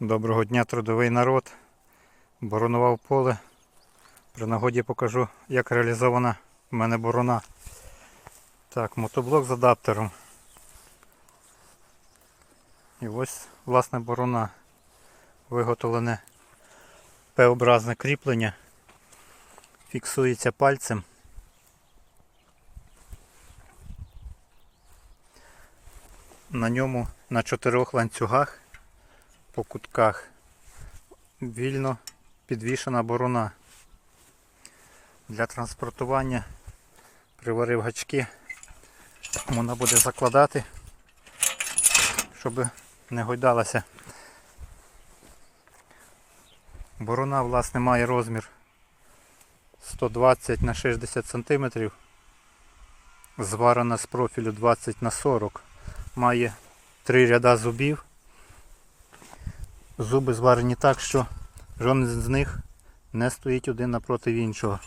Доброго дня, трудовий народ. Боронував поле. При нагоді покажу, як реалізована в мене борона. Так, мотоблок з адаптером. І ось власне борона. Виготовлене П-образне кріплення. Фіксується пальцем. На ньому на чотирьох ланцюгах по кутках вільно підвішена борона. Для транспортування приварив гачки. Вона буде закладати, щоб не гойдалася. Борона, власне, має розмір 120 на 60 см. Зварена з профілю 20 на 40 Має три ряда зубів. Зуби зварені так, що жоден з них не стоїть один напроти іншого.